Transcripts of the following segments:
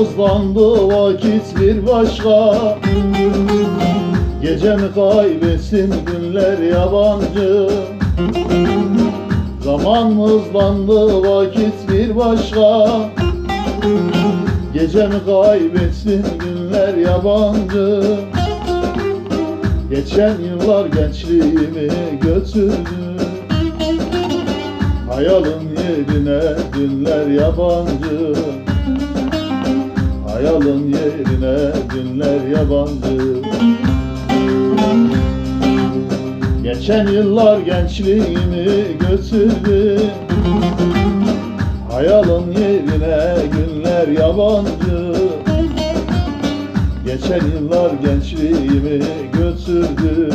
Muzlandı vakit bir başka. Gecemi kaybetsin günler yabancı. Zaman hızlandı vakit bir başka. Gecemi kaybetsin günler yabancı. Geçen yıllar gençliğimi götürdü. Hayalın yerine dünler yabancı Hayalın yerine dünler yabancı. Geçen yıllar gençliğimi götürdü Hayalın yerine günler yabancı. Geçen yıllar gençliğimi götürdü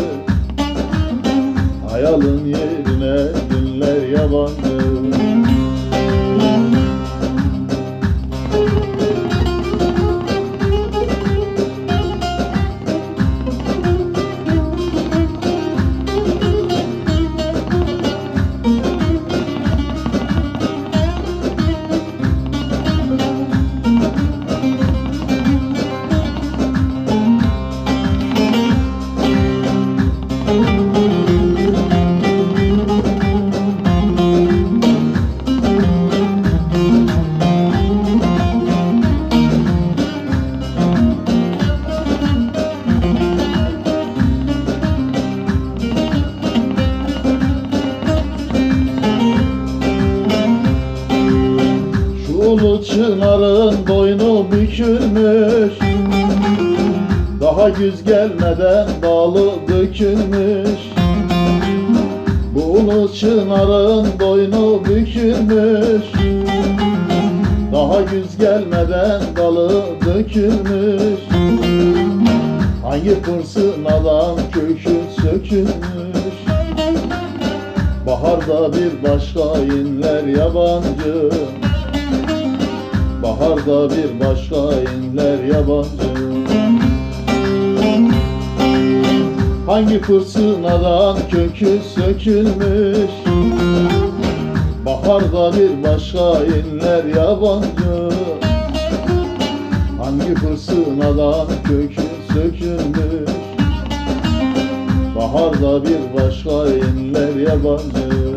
Hayalın yerine günler yabancı Ulu çınarın boynu bükülmüş. Daha güz gelmeden dalı dökülmüş. Bu ulu çınarın boynu bükülmüş. Daha güz gelmeden dalı dökülmüş. Hangi fırsınadan kökü sökülmüş? Baharda bir başka inler yabancı Baharda bir başka inler yabancı. Hangi fırsınadan kökü sökülmüş? Baharda bir başka inler yabancı. Hangi fırsınadan kökü sökülmüş? Baharda bir başka inler yabancı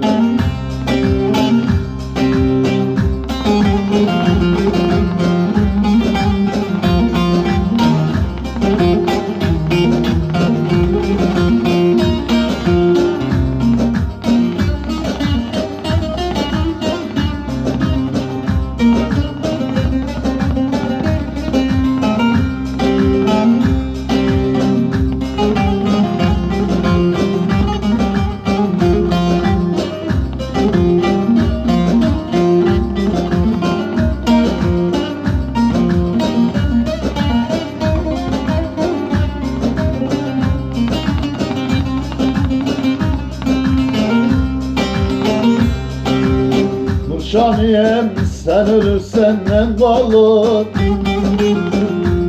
Nurşaniyem sen ölürsen ne kalır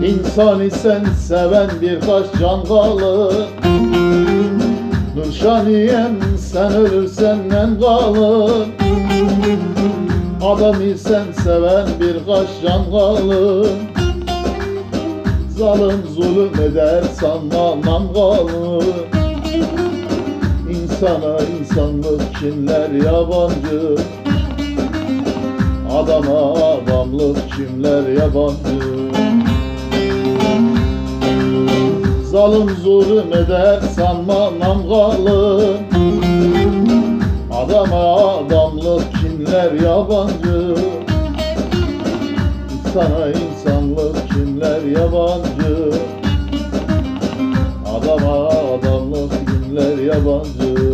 İnsan isen seven birkaç can kalır. Nurşaniyem sen ölürsen ne kalır? Adam isen seven birkaç can kalır. Zalim zulüm eder sanma nam kalır. İnsana insanlık kimler yabancı Adama adamlık kimler yabancı? Zalim zulüm eder sanma nam kalır Adama adamlık kimler yabancı? İnsana insanlık kimler yabancı? Adama adamlık kimler yabancı